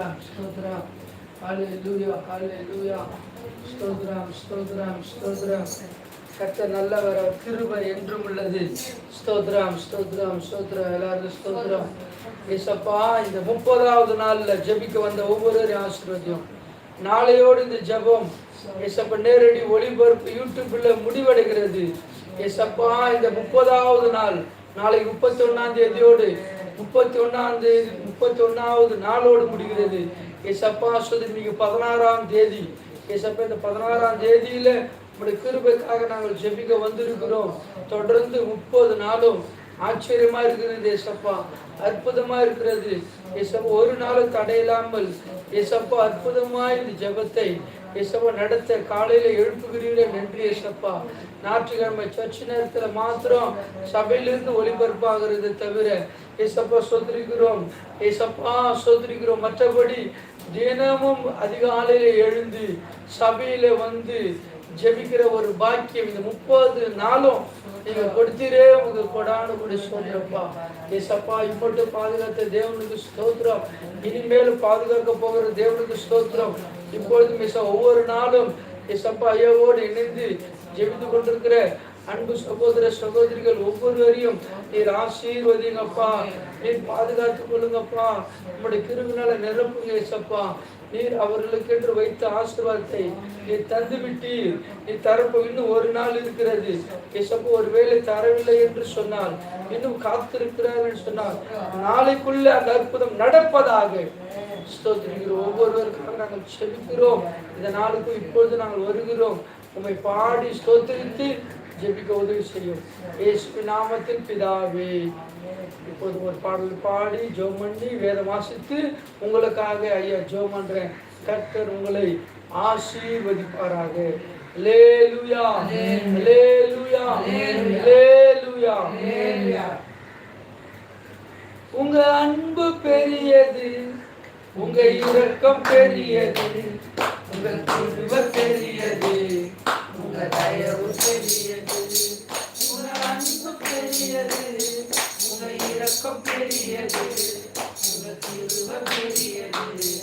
ஸ்தோத்ரம் ஸ்தோத்ரம் ஹalleluya ஹalleluya ஸ்தோத்ரம் ஸ்தோத்ரம் ஸ்தோத்ரம் கர்த்தர் நல்லவர் நல்லவர கிருபை என்றும் உள்ளது. ஸ்தோத்ரம் ஸ்தோத்ரம் ஸ்தோத்ரம் எல்லாரும் ஸ்தோத்ரம் ஏசப்பா இந்த முப்பதாவது நாள்ல ஜெபிக்க வந்த ஒவ்வொருவரையும் ஆசீர்வதியும். நாளையோடு இந்த ஜெபம் ஏசப்பா நேரடி ஒளிபரப்பு யூடியூப்ல முடிவடைகிறது. ஏசப்பா இந்த முப்பதாவது நாள் நாளை முப்பத்தி ஒன்னாம் தேதியோடு முப்பத்தி ஒன்றாந்தேதி முப்பத்தி ஒன்னாவது நாளோடு முடிகிறது. ஏசப்பா சொல்லி இன்னைக்கு பதினாறாம் தேதி ஏசப்பா இந்த பதினாறாம் தேதியில உங்களுடைய கிருபைக்காக நாங்கள் ஜெபிக்க வந்திருக்கிறோம். தொடர்ந்து முப்பது நாளும் ஆச்சரியமா இருக்கிறது ஏசப்பா. அற்புதமா இருக்கிறது. ஏசப்பா ஒரு நாளும் தடையில்லாமல் ஏசப்பா அற்புதமாய் இந்த ஜெபத்தை ஏசப்பா நடத்த காலையில எழுப்புகிறீர்களே நன்றி இசப்பா ஞாயிற்றுக்கிழமை சர்ச் நேரத்துல மாத்திரம் சபையிலிருந்து ஒளிபரப்பாகிறது தவிர இசப்பா சொத்திருக்கிறோம் இசப்பா சொத்திருக்கிறோம் மற்றபடி தினமும் அதிகாலையில எழுந்து சபையில வந்து ஜெபிக்கிற ஒரு பாக்கியம் இந்த முப்பது நாளும் நீங்க கொடுத்தீரே உங்க கொடான கூட சொல்றப்பா ஏசப்பா இப்பட்டு பாதுகாத்த தேவனுக்கு ஸ்தோத்திரம். இனிமேல் பாதுகாக்க போகிற தேவனுக்கு ஸ்தோத்திரம். இப்பொழுது மிச ஒவ்வொரு நாளும் ஏசப்பா ஐயாவோடு இணைந்து ஜெபித்து கொண்டிருக்கிற அன்பு சகோதர சகோதரிகள் ஒவ்வொருவரையும் நீர் ஆசீர்வதிங்கப்பா. நீர் பாதுகாத்துக் கொள்ளுங்கப்பா. உங்களுடைய கிருவினால நிரப்புங்க ஏசப்பா. நீர் அவர்களுக்கு என்று வைத்த ஆசீர்வாதத்தை நீ தந்து விட்டீர் நீ தரப்பு இன்னும் ஒரு நாள் இருக்கிறது. ஏசப்பா ஒருவேளை தரவில்லை என்று சொன்னால் இன்னும் காத்திருக்கிறார் என்று சொன்னால் நாளைக்குள்ள அந்த அற்புதம் நடப்பதாக ஒவ்வொருவருக்காக நாங்கள் செபிக்கிறோம். இந்த நாளுக்கும் இப்பொழுது நாங்கள் வருகிறோம். உண்மை பாடி ஸ்தோத்திரித்து ஜெபிக்க உதவி செய்யும். இயேசு நாமத்தில் பிதாவே. இப்போது ஒரு பாடல் பாடி ஜோம் பண்ணி வேதம் வாசித்து உங்களுக்காக ஐயா ஜோம் பண்றேன். கர்த்தர் உங்களை ஆசீர்வதிப்பாராக. லேலுயா லேலுயா லேலுயா உங்க அன்பு பெரியது உங்க இரக்கம் பெரியது உங்க பெரியது. உங்க தயவு பெரியது உங்க அன்பு பெரியது உங்க இரக்கம் பெரியது உங்க கிருப பெரியது.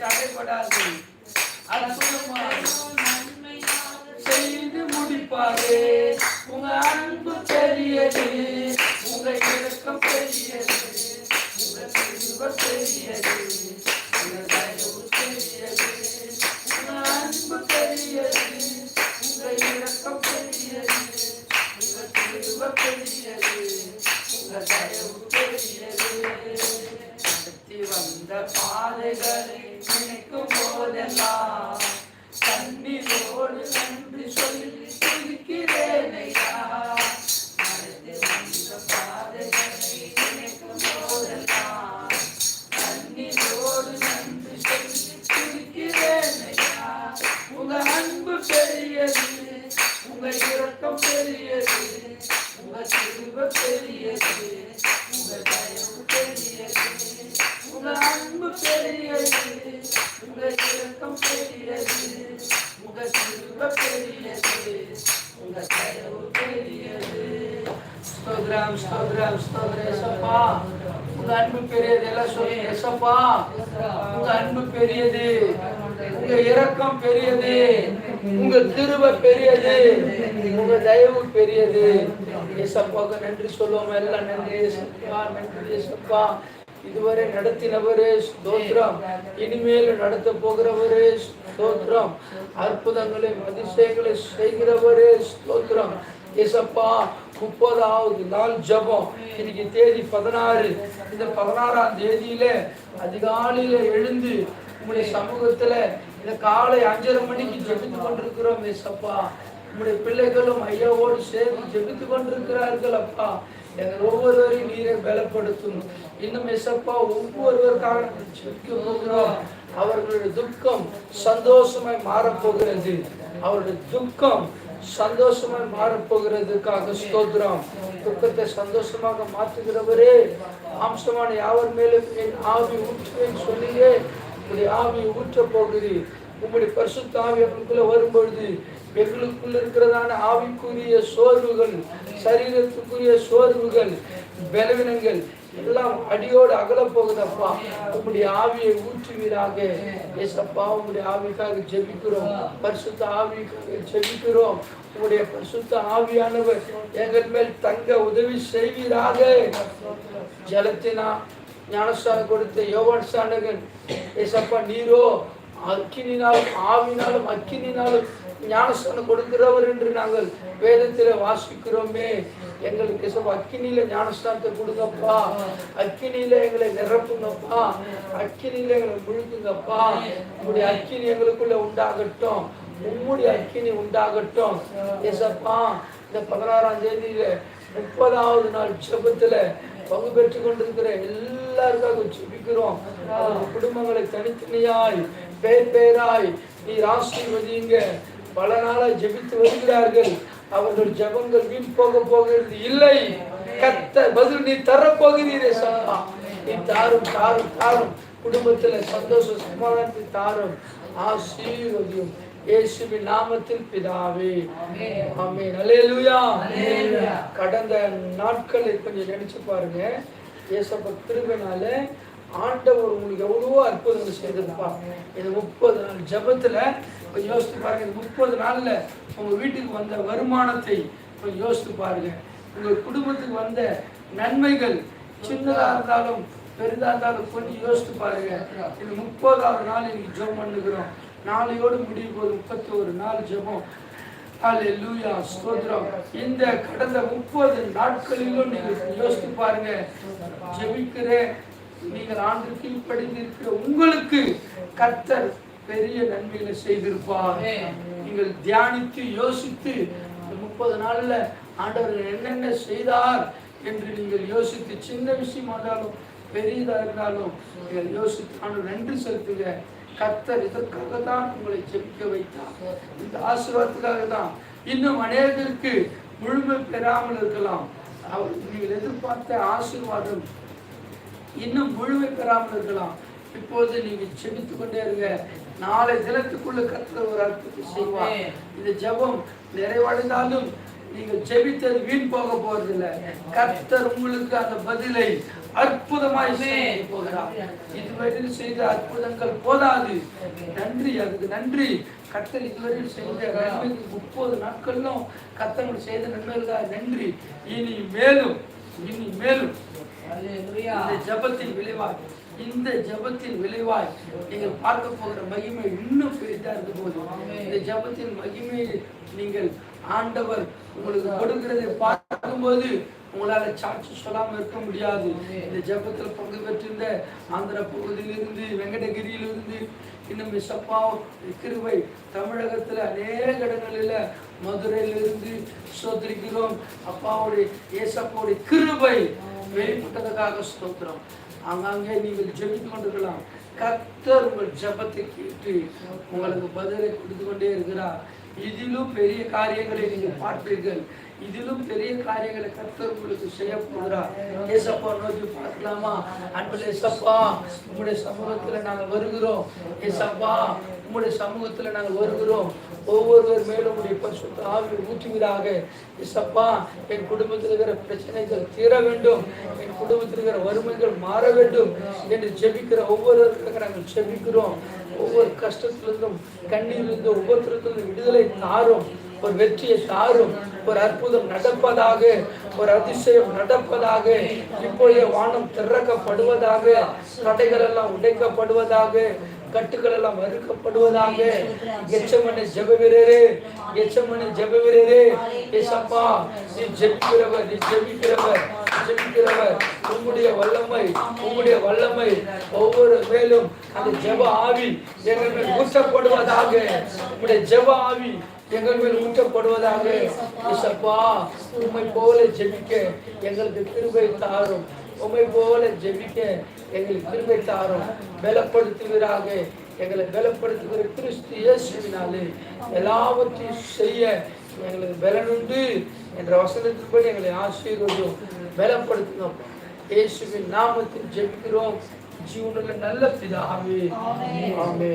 தடைபடாது செய்து முடிப்பாரே உங்க அன்பு பெரியது உங்க இரக்கம் பெரியது உங்க செல்வ பெரியது உங்க தயவு பெரியது உங்க அன்பு பெரியது உங்க இரக்கம் பெரியது உங்க திருவ பெரியது உங்க தயவு பெரியது வந்த பாதைகளை நினைக்கும் போதெல்லாம் கண்ணீரோடு நன்றி சொல்லி இருக்கிறேன் பெரியது. உங்க தயவு பெரியது. ஏசப்பாவுக்கு நன்றி சொல்லுவோம். எல்லாம் நன்றி. ஏசப்பா நன்றி. ஏசப்பா. இதுவரை நடத்தினவரே ஸ்தோத்திரம். இனிமேல் நடத்த போகிறவரே ஸ்தோத்திரம். அற்புதங்களை அதிசயங்களை செய்கிறவரே ஸ்தோத்திரம். ஏசப்பா முப்பதாவது நாள் ஜெபம். இன்னைக்கு தேதி பதினாறு. இந்த பதினாறாம் தேதியில அதிகாலையில எழுந்து உங்களுடைய சமூகத்துல இந்த காலை அஞ்சரை மணிக்கு ஜெபித்து கொண்டிருக்கிறோம் ஏசப்பா. உங்களுடைய பிள்ளைகளும் ஐயாவோடு சேர்ந்து ஜெபித்து கொண்டிருக்கிறார்கள் அப்பா. எங்கள் ஒவ்வொருவரையும் நீரை பலப்படுத்தும். இன்னும் எசப்பா ஒவ்வொருவருக்காக ஜெபிக்க போகிறோம். அவர்களுடைய துக்கம் சந்தோஷமாய் மாறப்போகிறது. அவருடைய துக்கம் சந்தோஷமாய் மாறப்போகிறதுக்காக ஸ்தோத்திரம். துக்கத்தை சந்தோஷமாக மாற்றுகிறவரே மாம்சமான யாவர் மேலும் என் ஆவி ஊற்றுவேன் சொல்லியே உங்களுடைய ஆவி ஊற்ற போகிறீர் உங்களுடைய பரிசுத்த ஆவி அவர்களுக்குள்ள வரும்பொழுது எங்களுக்குள்ள இருக்கிறதான ஆவிக்குரிய சோர்வுகள் சரீரத்துக்குரிய சோர்வுகள் பலவீனங்கள் எல்லாம் அடியோடு அகல போகுதப்பா உங்களுடைய ஆவியை ஊற்றுவீராக. ஏசப்பா உங்களுடைய ஆவிக்காக ஜெபிக்கிறோம். பரிசுத்த ஆவிக்காக ஜெபிக்கிறோம். உங்களுடைய பரிசுத்த ஆவியானவர் எங்கள் மேல் தங்க உதவி செய்வீராக. ஜலத்தினா ஞானஸ்தானம் கொடுத்த யோவான் சாண்டகன் ஏசப்பா நீரோ அக்கினினாலும் ஆவினாலும் அக்கினினாலும் ஞானஸ்தானம் கொடுக்கிறவர் என்று நாங்கள் வேதத்தில் வாசிக்கிறோமே. எங்களுக்கு ஏசப்பா அக்கினியில ஞானஸ்தானத்தை கொடுங்கப்பா. அக்கினியில எங்களை நிரப்புங்கப்பா. அக்கினியில எங்களை முழுக்குங்கப்பா. உங்களுடைய அக்கினி எங்களுக்குள்ள உண்டாகட்டும். உம்முடைய அக்கினி உண்டாகட்டும். ஏசப்பா இந்த பதினாறாம் தேதியில முப்பதாவது நாள் ஜெபத்துல பங்கு பெற்று கொண்டிருக்கிற எல்லாருக்காக ஜெபிக்கிறோம். குடும்பங்களை தனித்தனியாய் பேர் பேராய் நீர் ஆசீர்வதிங்க பல நாளாய் ஜெபித்து வருகிறார்கள். அவர்கள் ஜெபங்கள் வீண் போக போகிறது இல்லை. கத்த பதில் நீ தரப்போகிறீரே சப்பா. நீ தாரும் தாரும் தாரும். குடும்பத்துல சந்தோஷ சமாதானத்தை தாரும். ஆசீர்வதியும் இயேசுவின் நாமத்தில் பிதாவே. ஆமென். அல்லேலூயா. கடந்த நாட்களை கொஞ்சம் நினைச்சு பாருங்க. ஏசப்ப கிருபைனால ஆண்டவர் உங்களுக்கு எவ்வளவோ அற்புதங்கள் செய்திருப்பார். இது முப்பது நாள் ஜெபத்துல கொஞ்சம் யோசித்து பாருங்க இது முப்பது நாள்ல உங்க வீட்டுக்கு வந்த வருமானத்தை கொஞ்சம் யோசித்து பாருங்க. உங்க குடும்பத்துக்கு வந்த நன்மைகள் சின்னதா இருந்தாலும் பெரிதா இருந்தாலும் கொஞ்சம் யோசித்து பாருங்க. இது முப்பதாவது நாள் இன்னைக்கு ஜெபம் பண்ணுகிறோம். நாளையோடு முடியும் போது முப்பத்தி ஒரு நாள் ஜெபம். ஹalleluya ஸ்தோத்திரம். இந்த கடந்த முப்பது நாட்களிலும் நீங்கள் யோசித்து பாருங்க. ஜெபிக்கிற நீங்கள் ஆண்டு கீழ்ப்படிந்திருக்கிற உங்களுக்கு கர்த்தர் பெரிய நன்மைகளை செய்திருப்பார். நீங்கள் தியானித்து யோசித்து முப்பது நாள்ல ஆண்டவர் என்னென்ன செய்தார் என்று நீங்கள் யோசித்து சின்ன விஷயமா இருந்தாலும் பெரியதா இருந்தாலும் நீங்கள் யோசித்து ஆண்டு நன்றி செலுத்துங்க. கர்த்தர் இதற்காக தான் உங்களை ஜெபிக்க வைத்தார். இந்த ஆசீர்வாதத்துக்காக தான் இன்னும் அநேகருக்கு முழுமை பெறாமல் இருக்கலாம். அவர் நீங்கள் எதிர்பார்த்த ஆசீர்வாதம் இன்னும் முழுமை பெறாமல் இருக்கலாம். இப்போது நீங்க ஜெபித்து கொண்டே இருங்க. நாளை தினத்துக்குள்ள கர்த்தர் ஒரு அற்புதத்தை செய்வார். இந்த ஜெபம் நிறைவடைந்தாலும் நீங்கள் ஜெபித்தது வீண் போக போறதில்ல. கர்த்தர் உங்களுக்கு அந்த பதிலை அற்புதமாய் செய்ய போகிறார். இதுவரையில் செய்த அற்புதங்கள் போதாது. நன்றி அதுக்கு நன்றி. கர்த்தர் இதுவரையில் செய்த நன்மைக்கு முப்பது நாட்களிலும் கர்த்தர்கள் செய்த நன்மைகளுக்காக நன்றி. இனி மேலும் இனி மேலும். இந்த ஜபத்தின் விளைவாய் இந்த ஜபத்தின் விளைவாய் நீங்கள் பார்க்க போகிற மகிமை இன்னும் பெரிதா இருக்க போது இந்த ஜபத்தின் மகிமையை நீங்கள் ஆண்டவர் உங்களுக்கு கொடுக்கிறதை பார்க்கும்போது உங்களால் சாட்சி சொல்லாமல் இருக்க முடியாது. இந்த ஜபத்தில் பங்கு பெற்றிருந்த ஆந்திர பகுதியிலிருந்து வெங்கடகிரியிலிருந்து இன்னும் மிசப்பா கிருவை தமிழகத்துல அநேக இடங்களில மதுரையிலிருந்து சோதரிக்கிறோம். அப்பாவுடைய ஏசப்பாவுடைய கிருபை வெளிப்பட்டதுக்காக ஸ்தோத்திரம். அங்கங்கே நீங்கள் ஜெபித்து கொண்டிருக்கலாம். கத்தர் உங்கள் ஜெபத்தை கேட்டு உங்களுக்கு பதிலை கொடுத்து கொண்டே இருக்கிறார். இதிலும் பெரிய காரியங்களை நீங்கள் பார்ப்பீர்கள். இதிலும் பெரிய காரியங்களை கர்த்தர் உங்களுக்கு செய்ய போகிறார். ஏசப்பா நோக்கி பார்க்கலாமா? அன்பு ஏசப்பா உங்களுடைய சமூகத்துல நாங்கள் வருகிறோம். ஏசப்பா உங்களுடைய சமூகத்தில் நாங்கள் வருகிறோம். ஒவ்வொருவர் மேலும் உடைய பசுத்த ஆவி ஊற்றுவீராக இசப்பா என் குடும்பத்தில் இருக்கிற பிரச்சனைகள் தீர வேண்டும். என் குடும்பத்தில் இருக்கிற வறுமைகள் மாற வேண்டும். என்று ஜெபிக்கிற ஒவ்வொருவருக்காக நாங்கள் ஜெபிக்கிறோம். ஒவ்வொரு கஷ்டத்திலிருந்தும் கண்ணீரிலிருந்து ஒவ்வொருத்தருக்கும் விடுதலை தாரும். ஒரு வெற்றியை தாரும். ஒரு அற்புதம் நடப்பதாக. ஒரு அதிசயம் நடப்பதாக. இப்பொழுது வானம் திறக்கப்படுவதாக. தடைகள் எல்லாம் உடைக்கப்படுவதாக. கட்டுக்கள் எல்லாம் மறுக்கப்படுவதாக. எச்சமனை ஜெபவீரரே எச்சமனை ஜெபவீரரே. ஏசப்பா நீ ஜெபிக்கிறவர் நீ ஜெபிக்கிறவர் ஜெபிக்கிறவர். உங்களுடைய வல்லமை உங்களுடைய வல்லமை ஒவ்வொரு மேலும் அந்த ஜெப ஆவி எங்கள் மேல் ஊற்றப்படுவதாக. உங்களுடைய ஜெப ஆவி எங்கள் மேல் ஊற்றப்படுவதாக. இசப்பா உண்மை போல ஜெபிக்க எங்களுக்கு கிருபை தாரும். உமை போல ஜெபிக்க எங்களுக்கு கிருபை தாரும் பலப்படுத்துவீராக. எங்களை பலப்படுத்துகிற கிறிஸ்து இயேசுவினாலே எல்லாவற்றையும் செய்ய எங்களுக்கு பலனுண்டு என்ற வசனத்தின்படி எங்களை ஆசீர்வதும் பலப்படுத்துகிறோம் இயேசுவின் நாமத்தில் ஜெபிக்கிறோம். ஜீவனுக்கு நல்ல பிதாவே. ஆமே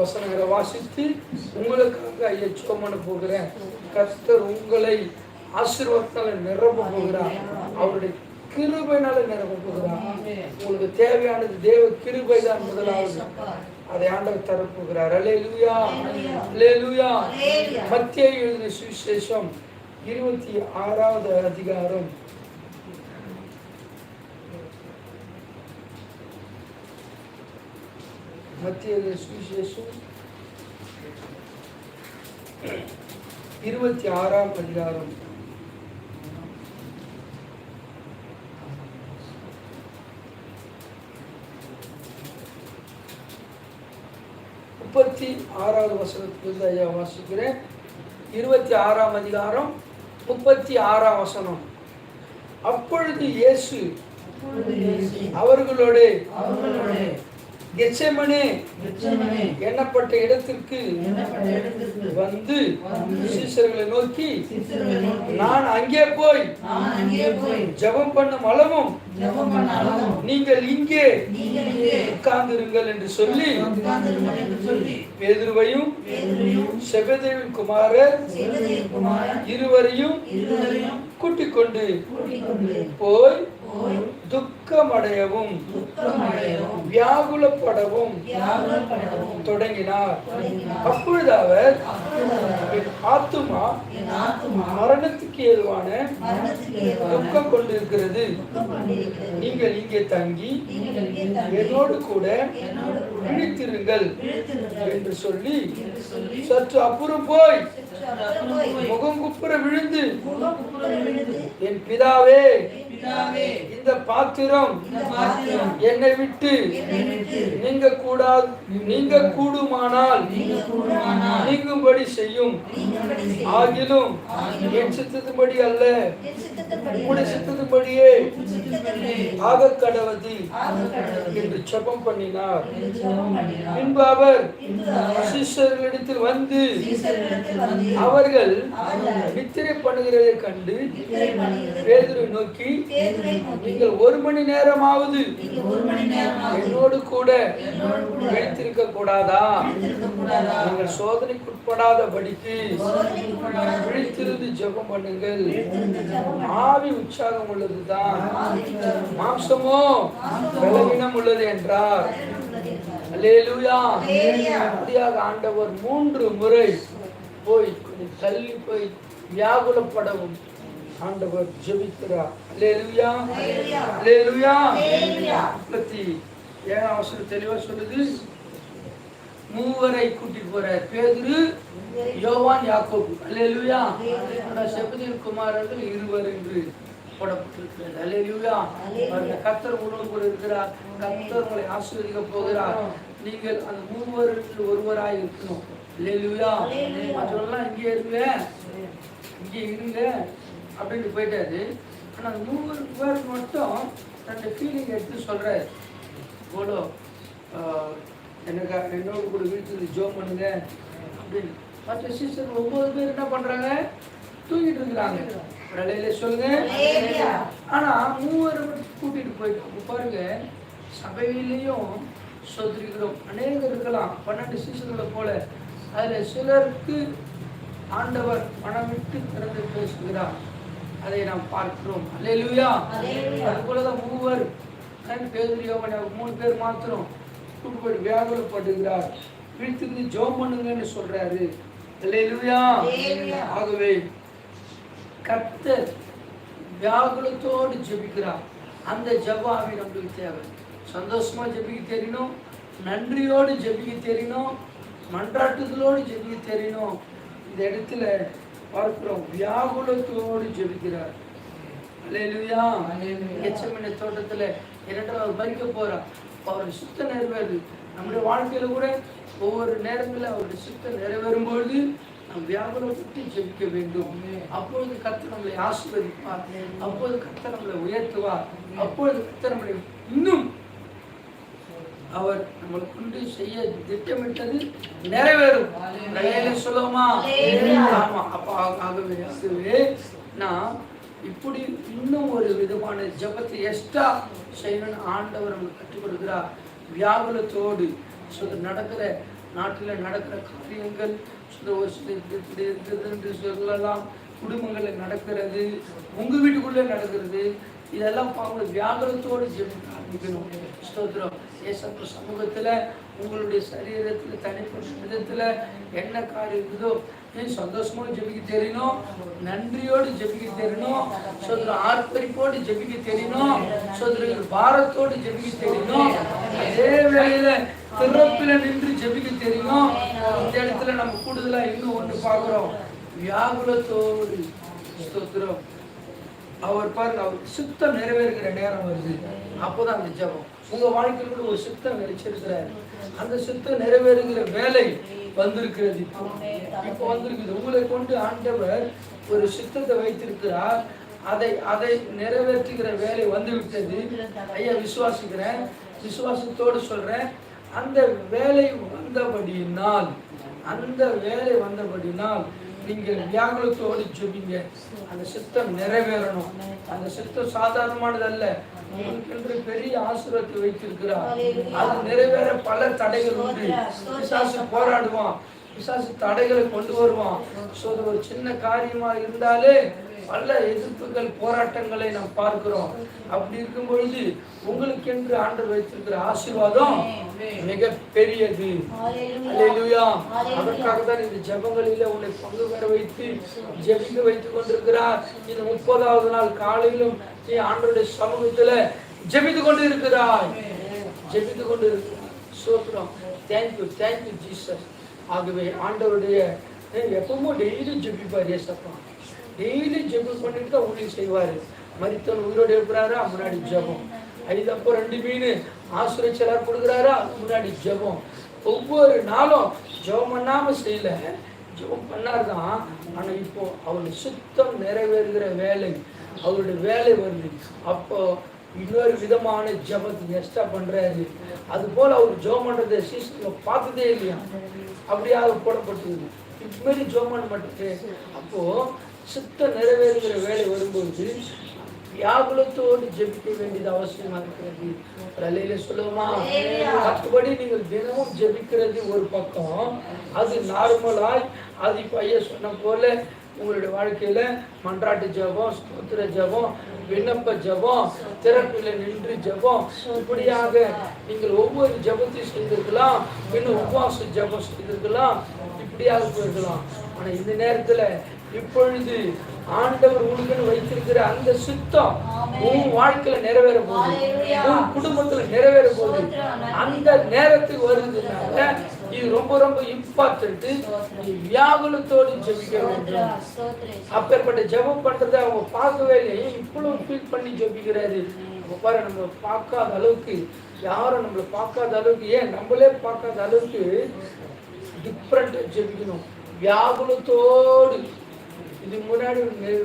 வசனங்களை வாசித்து உங்களுக்காக ஐயா ஜெபம் போகிறேன். கர்த்தர் உங்களை ஆசீர்வாதத்தால நிரப்ப போகிறார். அவருடைய கிருபைனால நிரப்ப உங்களுக்கு தேவையானது தேவ கிருபை தான் முதலாவது. அதை ஆண்டவர் தரப்புகிறார். அலே லூயா அலே லூயா மத்திய எழுதின சுவிசேஷம் இருபத்தி ஆறாவது அதிகாரம். மத்திய சுவிசேஷம் இருபத்தி ஆறாம் அதிகாரம். முப்பத்தி ஆறாவது வசனத்திலிருந்து ஐயா வாசிக்கிறேன். இருபத்தி ஆறாம் அதிகாரம் முப்பத்தி ஆறாம் வசனம். அப்பொழுது இயேசு அவர்களோடு கெச்சமனே எண்ணப்பட்ட இடத்திற்கு வந்து சீசர்களை நோக்கி நான் அங்கே போய் ஜெபம் பண்ணும் அளவும் நீங்கள் இங்கே உட்கார்ந்திருங்கள் என்று சொல்லி பேதுருவையும் செபதேவின் குமாரர் இருவரையும் கூட்டிக் கொண்டு போய் துக்கமடையவும் வியாகுலப்படவும் தொடங்கினார். அப்பொழுது அவர் ஆத்துமா மரணத்துக்கு ஏதுவான துக்கம் கொண்டிருக்கிறது. நீங்கள் இங்கே தங்கி என்னோடு கூட விழித்திருங்கள் என்று சொல்லி சற்று அப்புறம் போய் முகம் குப்புற விழுந்து என் பிதாவே இந்த பாத்திரம். என்னை விட்டு. நீங்க கூடாது நீங்க கூடுமானால் நீங்கும்படி செய்யும். ஆகிலும் என் சித்தத்தின்படி அல்ல. உங்களுடைய சித்தத்தின்படியே. ஆக கடவது என்று ஜெபம் பண்ணினார். பின்பு அவர் சிஷ்யர்களிடத்தில் வந்து அவர்கள் நித்திரை பண்ணுகிறதை கண்டு பேதுரை நோக்கி நீங்கள் ஒரு மணி நேரமாவது என்னோடு கூட வைத்திருக்க கூடாதா? நீங்கள் சோதனைக்குட்படாத படிக்கு விழித்திருந்து ஜெபம் பண்ணுங்கள். ஆவி உற்சாகம் உள்ளதுதான். மாம்சமோ? பலவீனம் உள்ளது என்றார். அப்படியாக ஆண்டவர் மூன்று முறை போய் தள்ளி போய் வியாகுலப்படவும் ஆண்டவர் ஜெபிக்கிறார். அல்லேலூயா அல்லேலூயா முப்பத்தி ஏழாம் வசனம் தெளிவா சொல்லுது. மூவரை கூட்டிட்டு போறார் பேதுரு யோவான் யாக்கோபு. அல்லேலூயா செபதியின் குமாரர்கள் இருவர் என்று போடப்பட்டிருக்கிறது. அல்லேலூயா பாருங்க கர்த்தர் உணவு இருக்கிறார். கர்த்தர் உங்களை ஆசீர்வதிக்க போகிறார். நீங்கள் அந்த மூவருக்கு ஒருவராய் இருக்கணும். அல்லேலூயா மற்றவர்கள்லாம் இங்கே இருங்க. இங்கே இருங்க. அப்படின்னு போயிட்டாரு. ஆனால் மூணு பேருக்கு மட்டும் தன்னுடைய ஃபீலிங் எடுத்து சொல்கிறாரு போலோ எனக்கு என்னோட கூட வீட்டுக்கு ஜோம் பண்ணுங்க. அப்படின்னு. மற்ற சீசர்கள் ஒன்பது பேர் என்ன பண்றாங்க? தூங்கிட்டு இருக்கிறாங்க. பிரலையில சொல்லுங்க. ஆனா மூவர் மட்டும் கூட்டிட்டு போயிட்டு பாருங்க சபையிலையும் சொத்திருக்கிறோம் அநேகர் இருக்கலாம். பன்னெண்டு சீசர்களை போல. அதுல சிலருக்கு ஆண்டவர் பணம் விட்டு திறந்து பேசுகிறார். அதை நாம் பார்க்கிறோம். அல்லேலூயா. அது போலதான் மூவர் மூணு பேர் மாத்திரம் கூட்டு போய் வியாகுலப்படுகிறார். விழித்திருந்து ஜோம் பண்ணுங்கன்னு சொல்றாரு. அல்லேலூயா. ஆகவே கர்த்தர் வியாகுலத்தோடு ஜெபிக்கிறார். அந்த ஜெபாவி நம்மளுக்கு தேவை. சந்தோஷமா ஜெபிக்க தெரியணும் நன்றியோடு ஜெபிக்க தெரியணும் மன்றாட்டுதலோடு ஜெபிக்க தெரியணும் இந்த இடத்துல பார்க்கிறோம். வியாகுலத்தோடு ஜெபிக்கிறார். அல்லேலூயா. எச்சமின தோட்டத்துல இரண்டாவது பறிக்க போறார். அவருடைய சுத்த நிறைவேறுது நம்முடைய வாழ்க்கையில கூட ஒவ்வொரு நேரங்களில் அவருடைய சுத்தம் நிறைவேறும் பொழுது நாம் வியாகுலப்பட்டு ஜெபிக்க வேண்டும். அப்பொழுது கர்த்தர் நம்மளை ஆசீர்வதிப்பார். அப்பொழுது கர்த்தர் நம்மளை உயர்த்துவார். அப்பொழுது கர்த்தர் நம்மளை இன்னும் அவர் நம்மளை கொண்டு செய்ய திட்டமிட்டது நிறைவேறும் சொல்லுவோமா ஆமா அப்ப ஆகவே ஆகவே நான் இப்படி இன்னும் ஒரு விதமான ஜெபத்தை எக்ஸ்ட்ரா செய்யணும்னு ஆண்டவர் நமக்கு கற்றுக் கொடுக்கிறார் வியாகுலத்தோடு ஸோ நடக்கிற நாட்டில் நடக்கிற காரியங்கள் ஒரு சில சொல்லலாம் குடும்பங்களில் நடக்கிறது உங்க வீட்டுக்குள்ளே நடக்கிறது இதெல்லாம் பாருங்க வியாபாரத்தோடு ஜெபிக்கணும். ஸ்தோத்திரம். ஏசப்ப சமூகத்துல உங்களுடைய சரீரத்துல தனிப்பட்ட விதத்துல என்ன காரியம் இருக்குதோ சந்தோஷமோடு ஜெபிக்க தெரியணும் நன்றியோடு ஜெபிக்க தெரியணும் சோதர ஆர்ப்பரிப்போடு ஜெபிக்க தெரியணும் சோதர பாரத்தோடு ஜெபிக்க தெரியணும் அதே வேளையில திறப்பில நின்று ஜெபிக்க தெரியும். இந்த இடத்துல நம்ம கூடுதலா இன்னும் ஒண்ணு பார்க்குறோம். வியாகுலத்தோடு ஸ்தோத்திரம். அவர் பாருங்க அவர் சுத்தம் நிறைவேறுகிற நேரம் வருது. அப்போதான் அந்த ஜபம். உங்க வாழ்க்கையில் கூட ஒரு சுத்தம் நினைச்சிருக்கிறாரு அந்த சுத்தம் நிறைவேறுகிற வேலை வந்திருக்கிறது இப்போ. இப்போ வந்திருக்குது. உங்களை கொண்டு ஆண்டவர் ஒரு சுத்தத்தை வைத்திருக்கிறார். அதை அதை நிறைவேற்றுகிற வேலை வந்து விட்டது ஐயா விசுவாசிக்கிறேன். விசுவாசத்தோடு சொல்றேன். அந்த வேலை வந்தபடியினால் அந்த வேலை வந்தபடினால் நீங்கள் வியாகுலத்தோடு ஜெபிங்க. அந்த சித்தம் நிறைவேறணும். அந்த சித்தம் சாதாரணமானது அல்ல உங்களுக்கென்று பெரிய ஆசீர்வாதத்தை வைத்திருக்கிறார். அது நிறைவேற பல தடைகள் உண்டு. விசாசம் போராடுவான். பிசாசு தடைகளை கொண்டு வருவான். ஸோ ஒரு சின்ன காரியமா இருந்தாலே பல எதிர்ப்புகள் போராட்டங்களை நாம் பார்க்கிறோம். அப்படி இருக்கும் பொழுது உங்களுக்கென்று ஆண்டவர் வைத்திருக்கிற ஆசீர்வாதம் மிக பெரியது அதற்காக தான் இந்த ஜெபங்களில உன்னை பங்கு பெற வைத்து ஜெபிக்க வைத்துக் கொண்டிருக்கிறார். இந்த முப்பதாவது நாள் காலையிலும் நீ ஆண்டவருடைய சமூகத்துல ஜெபித்து கொண்டு இருக்கிறாய் ஜெபித்து கொண்டு இருக்கிறாய் சோத்திரம் தேங்க்யூ தேங்க்யூ ஜீசஸ் ஆகவே ஆண்டவருடைய எப்பவும் டெய்லி ஜெபிப்பார் ஏசப்பா டெய்லி ஜெபம் பண்ணிட்டு தான் ஊழியம் செய்வார். மறித்தவன் உயிரோடு இருக்கிறாரா? முன்னாடி ஜெபம். ஐதப்போ ரெண்டு மீன். ஆசுரச்சலார் கொடுக்குறாரா? முன்னாடி ஜெபம். ஒவ்வொரு நாளும் ஜெபம் பண்ணாமல் செய்யல. ஜெபம் பண்ணார்தான். ஆனால் இப்போ அவருடைய சுத்தம் நிறைவேறுகிற வேலை. அவருடைய வேலை வருது. அப்போ இன்னொரு விதமான ஜபத்தை எக்ஸ்ட்ரா பண்ணுறாரு அது போல் அவர் ஜோம் பண்ணுறத சீசனில் பார்த்ததே இல்லையா? அப்படியே அவர் போடப்பட்டது இதுமாரி ஜெபம் பண்ண மாட்டேங்குது அப்போது சுத்தம் நிறைவேறுகிற வேலை வரும்போது வியாகுலத்தோடு ஜெபிக்க வேண்டியது அவசியமா இருக்கிறது? ரலையில சொல்லுவோமா? மற்றபடி நீங்கள் தினமும் ஜெபிக்கிறது ஒரு பக்கம். அது நார்மலாய் அது இப்ப ஐயா சொன்ன போல உங்களுடைய வாழ்க்கையில மன்றாட்டு ஜெபம் ஸ்தோத்திர ஜெபம் விண்ணப்ப ஜெபம் திறப்பில நின்று ஜெபம். இப்படியாக நீங்கள் ஒவ்வொரு ஜெபத்தையும் செய்திருக்கலாம் இன்னும் உபவாச ஜெபம் செய்திருக்கலாம் இப்படியாக போயிருக்கலாம். ஆனா இந்த நேரத்துல இப்பொழுது ஆண்டவர் உனக்குன்னு வைத்திருக்கிற அந்த சுத்தம் உன் வாழ்க்கையில நிறைவேற போகுது உன் குடும்பத்துல நிறைவேற போகுது அந்த நேரத்துக்கு வருதுனால இது ரொம்ப ரொம்ப இம்பார்ட்டன்ட் வியாகுலத்தோடு ஜெபிக்க வேண்டும் அப்பேற்பட்ட ஜெபம் பண்றதை அவங்க பார்க்கவே இல்லையே. இவ்வளவு ஃபீல் பண்ணி ஜெபிக்கிறாரு? பாரு நம்ம பார்க்காத அளவுக்கு யாரும் நம்மளை பார்க்காத அளவுக்கு ஏன் நம்மளே பார்க்காத அளவுக்கு டிஃப்ரெண்ட் ஜெபிக்கணும். வியாகுலத்தோடு இது முன்னாடி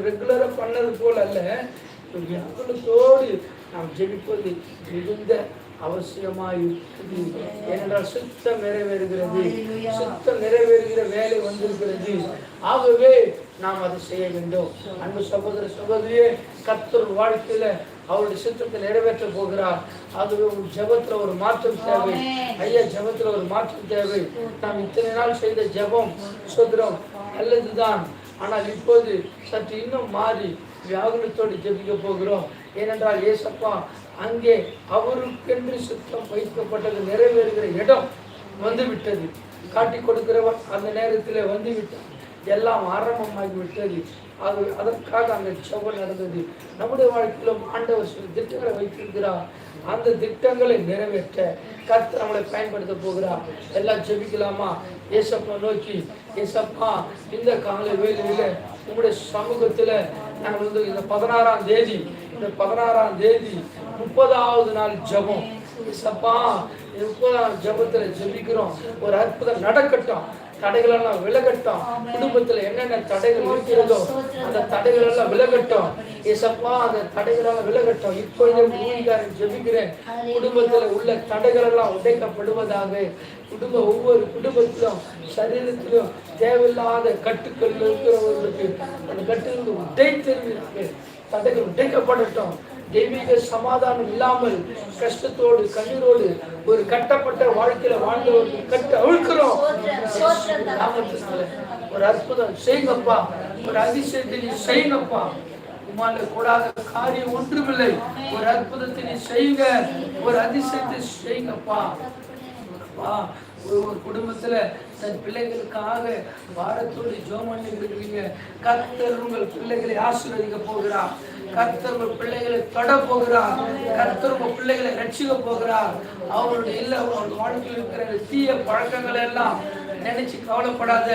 ரெகுலரா பண்ணது போல அல்ல. வியாகுலத்தோடு நாம் ஜெபிப்பது மிகுந்த அவசியமாய் இருக்குது. ஏனென்றால் சுத்தம் நிறைவேறுகிறது. சுத்தம் நிறைவேறுகிற வேலை வந்திருக்கிறது. ஆகவே நாம் அதை செய்ய வேண்டும். அன்பு சகோதர சகோதரியே கத்தர் வாழ்க்கையில அவருடைய சித்தத்தை நிறைவேற்ற போகிறார். ஆகவே ஒரு ஜெபத்துல ஒரு மாற்றம் தேவை. ஐயா ஜெபத்துல ஒரு மாற்றம் தேவை. நாம் இத்தனை நாள் செய்த ஜெபம் சுதந்திரம் நல்லதுதான். ஆனால் இப்போது சற்று இன்னும் மாறி வியாகுலத்தோடு ஜெபிக்க போகிறோம். ஏனென்றால் ஏசப்பா அங்கே அவருக்கென்று சுத்தம் வைக்கப்பட்டது நிறைவேறுகிற இடம் வந்து விட்டது காட்டி கொடுக்கிறவர் அந்த நேரத்தில் வந்து விட்டார் எல்லாம் ஆரம்பமாகி விட்டது அது அதற்காக அந்த செவல் நடந்தது. நம்முடைய வாழ்க்கையிலும் ஆண்டவர் சில திட்டங்களை வைத்திருக்கிறார். அந்த திட்டங்களை நிறைவேற்ற கத்து நம்மளை பயன்படுத்த போகிறார். எல்லாம் ஜெபிக்கலாமா? ஏசப்பா நோக்கி ஏசப்பா இந்த காலை வேலையில் உங்களுடைய சமூகத்தில் நாங்கள் வந்து இந்த பதினாறாம் தேதி இந்த பதினாறாம் தேதி முப்பதாவது நாள் ஜெபம். ஏசப்பா முப்பதாம் ஜபத்தில் ஜெபிக்கிறோம். ஒரு அற்புதம் நடக்கட்டும். தடைகள் எல்லாம் விலகட்டும் குடும்பத்துல என்னென்ன தடைகள் இருக்கிறதோ அந்த தடைகள் எல்லாம் விலகட்டும். ஏசப்பா அந்த தடைகள் எல்லாம் விலகட்டும். இப்பொழுது ஊழிகாரன் ஜெபிக்கிறேன். குடும்பத்துல உள்ள தடைகள் எல்லாம் உடைக்கப்படுவதாக. குடும்ப ஒவ்வொரு குடும்பத்திலும் சரீரத்திலும் தேவையில்லாத கட்டுக்கள் இருக்கிறவர்களுக்கு அந்த கட்டுகளுக்கு உடைத்தெறிவிற்கு தடைகள் உடைக்கப்படட்டும். தெய்வீக சமாதானம் இல்லாமல் கஷ்டத்தோடு கண்ணீரோடு ஒரு கட்டப்பட்ட வாழ்க்கையில வாழ்ந்தவர்கள் கட்டு அழுக்கிறோம். ஒரு அற்புதம் செய்யுங்கப்பா ஒரு அதிசயத்தை நீ செய்யுங்கப்பா உமால கூடாத காரியம் ஒன்றுமில்லை. ஒரு அற்புதத்தை நீ செய்யுங்க. ஒரு அதிசயத்தை செய்யுங்கப்பா அப்பா, ஒரு ஒரு குடும்பத்துல தன் பிள்ளைகளுக்காக வாரத்தோடு ஜோம் இருக்கிறீங்க கர்த்தர் உங்கள் பிள்ளைகளை ஆசீர்வதிக்க போகிறார். கர்த்தர் உங்கள் பிள்ளைகளை தொட போகிறார். கர்த்தர் உங்கள் பிள்ளைகளை ரட்சிக்க போகிறார். அவங்களுடைய இல்ல அவருடைய வாழ்க்கையில் இருக்கிற தீய பழக்கங்கள் எல்லாம் நினைச்சு கவலைப்படாத.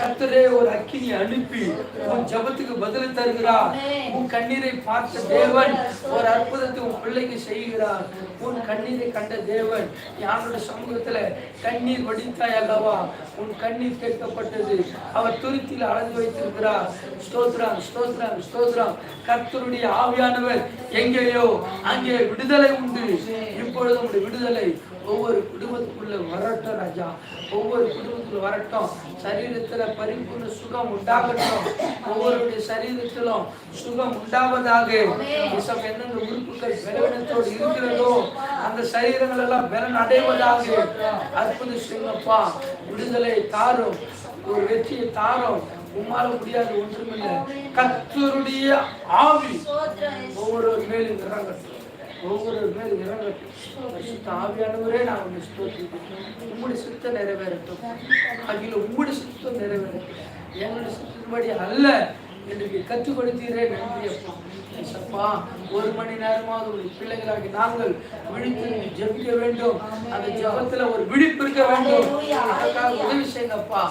கத்தரே ஒரு அக்கினி அனுப்பி உன் ஜபத்துக்கு பதில் தருகிறார். உன் கண்ணீரை பார்த்த தேவன் ஒரு அற்புதத்தை உன் பிள்ளைக்கு செய்கிறார். உன் கண்ணீரை கண்ட தேவன் யாருடைய சமூகத்துல கண்ணீர் வடித்தாய் அல்லவா? உன் கண்ணீர் கேட்கப்பட்டது. அவர் துருத்தியில் அளந்து வைத்திருக்கிறார். ஸ்தோத்ரா ஸ்தோத்ரா ஸ்தோத்ரா கர்த்தருடைய ஆவியானவர் எங்கேயோ அங்கே விடுதலை உண்டு. இப்பொழுது உங்களுடைய விடுதலை ஒவ்வொரு குடும்பத்துக்குள்ள வரட்டும் ராஜா. ஒவ்வொரு குடும்பத்துல வரட்டும். சரீரத்துல பரிபூர்ண சுகம் உண்டாகட்டும். ஒவ்வொருடைய சரீரத்திலும் சுகம் உண்டாவதாக. என்னென்ன எந்தெந்த உறுப்புகள் பலவீனத்தோடு இருக்கிறதோ அந்த சரீரங்கள் எல்லாம் பலன் அடைவதாக. அற்புத சிங்கப்பா விடுதலை தாரும் ஒரு வெற்றியை தாரும். உம்மால முடியாது ஒன்றுமில்லை. கத்தருடைய ஆவி. ஒவ்வொரு மேலும் இறங்கட்டும். ஒவ்வொரு மேலும் இறங்கட்டும் பரிசுத்த ஆவியானவரே நான் உங்களை ஸ்தோத்திரிக்கிறேன் உம்முடைய சித்தம் நிறைவேறட்டும் அகில உம்முடைய சித்தம் நிறைவேறட்டும் எங்களுடைய சித்தத்தின்படி அல்ல எங்களுக்கு கற்றுக் கொடுத்தீரே நன்றி அப்பா ஏசப்பா ஒரு மணி நேரமாவது ஒரு பிள்ளைகளாகி நாங்கள் விழித்து ஜெபிக்க வேண்டும். அந்த ஜபத்துல ஒரு விழிப்பு இருக்க வேண்டும். அதற்காக உதவி செய்யுங்கப்பா.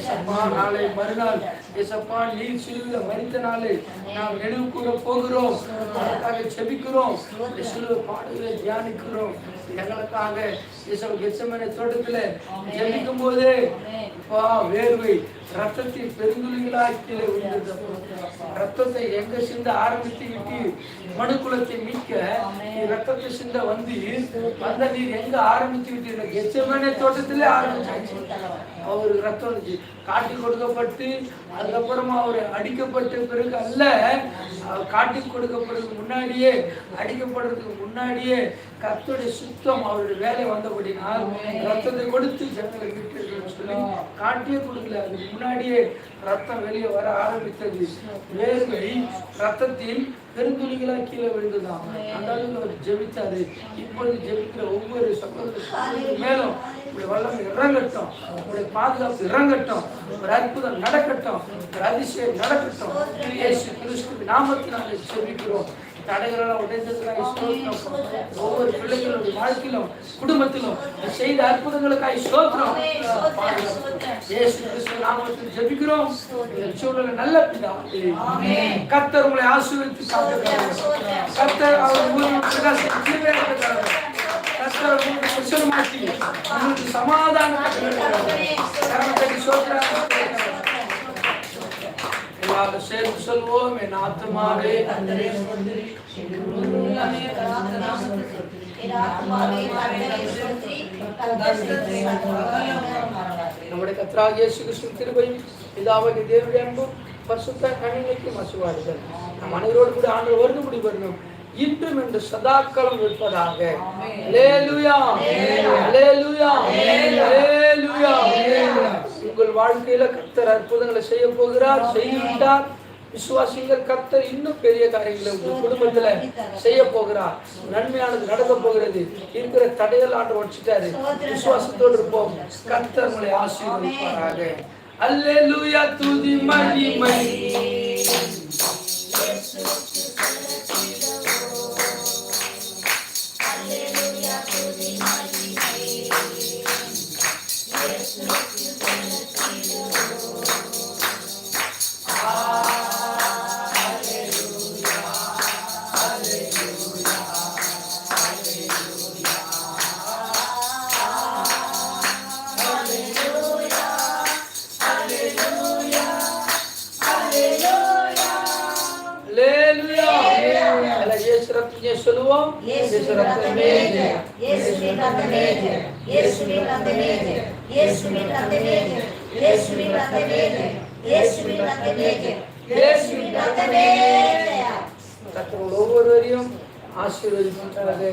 ஏசப்பா நாளை மறுநாள். ஏசப்பா நீ சிலுவில மறித்த நாளை நாம் நினைவு கூற போகிறோம். அதற்காக ஜெபிக்கிறோம். இந்த சிலுவை பாடுகளை தியானிக்கிறோம். எங்களுக்காக இயேசு கெச்சமனை தோட்டத்துல ஜெபிக்கும் போதே வேர்வை ரத்தத்தில் பெருந்துளிகளாய் கீழே விழுந்தது ரத்தத்தை எங்க சிந்த ஆரம்பித்து விட்டு மனுக்குலத்தை மீட்க ரத்தத்தை சிந்த வந்து அந்த நீர் எங்க ஆரம்பித்து விட்டு கெச்சமனே தோட்டத்திலே ஆரம்பிச்சாச்சு. அவர் ரத்தம் காட்டி கொடுக்கப்பட்டு அதுக்கப்புறமா அவர் அடிக்கப்பட்ட பிறகு அல்ல காட்டி கொடுக்கப்படுறதுக்கு முன்னாடியே அடிக்கப்படுறதுக்கு முன்னாடியே கர்த்தருடைய சுத்தம் அவருடைய வேலை வந்தபடினால் ரத்தத்தை கொடுத்து ஜனங்களை விட்டு சொல்லி காட்டியே கொடுக்கல அதுக்கு முன்னாடியே ரத்தம் வெளியே வர ஆரம்பித்தது. வேர்வை ரத்தத்தில் பெருந்துளிகளா கீழே விழுந்துதான் அந்த அளவுக்கு அவர் ஜெபித்தாரு. இப்பொழுது ஜெபிக்கிற ஒவ்வொரு சகோதர மேலும் உங்களுடைய வல்லம் இறங்கட்டும். உங்களுடைய பாதுகாப்பு இறங்கட்டும். ஒரு அற்புதம் நடக்கட்டும். ஒரு அதிசயம் நடக்கட்டும். இயேசு கிறிஸ்து நாமத்தினாலே ஜெபிக்கிறோம். தடைகளெல்லாம் உடைந்ததுக்காக ஸ்தோத்திரம் ஒவ்வொரு பிள்ளைகளுடைய வாழ்க்கையிலும் குடும்பத்திலும் செய்த அற்புதங்களுக்காக ஸ்தோத்திரம். இயேசு கிறிஸ்து நாமத்தில் ஜெபிக்கிறோம். இந்த சூழல நல்ல பிதாவே கர்த்தர் உங்களை ஆசீர்வதித்து கர்த்தர் அவர் கர்த்தர் உங்களுக்கு பிரசனமாக்கி உங்களுக்கு ஆத்துமாவே கர்த்தரை ஸ்தோத்திரி. கர்த்தர் ஸ்தோத்திரி. நம்முடைய கத்ராக இயேசு கிறிஸ்துவின் கிருபையும் பிதாவாகிய தேவனுடைய அன்பும் பரிசுத்த கணினைக்கும் அசுவாடுதல் நம் அனைவரோடு கூட ஆண்டு வருது முடி வரணும். இன்றும் என்று சதாக்காலம் இருப்பதாக. அல்லேலூயா அல்லேலூயா அல்லேலூயா உங்கள் வாழ்க்கையில கர்த்தர் அற்புதங்களை செய்ய போகிறார் செய்துவிட்டார். விசுவாசிங்கள் கர்த்தர் இன்னும் பெரிய காரியங்களை உங்கள் குடும்பத்துல செய்ய போகிறார். நன்மையானது நடக்க போகிறது. இருக்கிற தடையல் ஆண்டு வச்சுட்டாரு விசுவாசத்தோடு இருப்போம். கத்தர் உங்களை ஆசீர்வதிப்பாராக. அல்லேலூயா துதி மகிமை. சொல்லுவோம் இயேசு ரத்தமே ஜெயம். இயேசுவின் ரத்தமே ஜெயம். இயேசுவின் ரத்தமே ஜெயம். இயேசுவின் ரத்தமே. கர்த்தர் உங்கள் ஒவ்வொருவரையும் ஆசீர்வதிப்பாராக.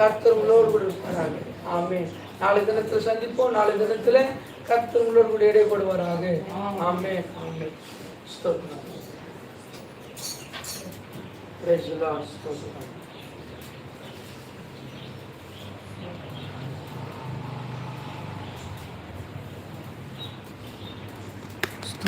கர்த்தர் உங்களோடு கூட இருப்பாராக. ஆமென். நாளை தினத்தில் சந்திப்போம். நாளை தினத்தில் கர்த்தர் உங்களோடு கூட இடைப்படுவாராக. ஆமென். ஆமென். ஸ்தோத்திரம். Praise the Lord.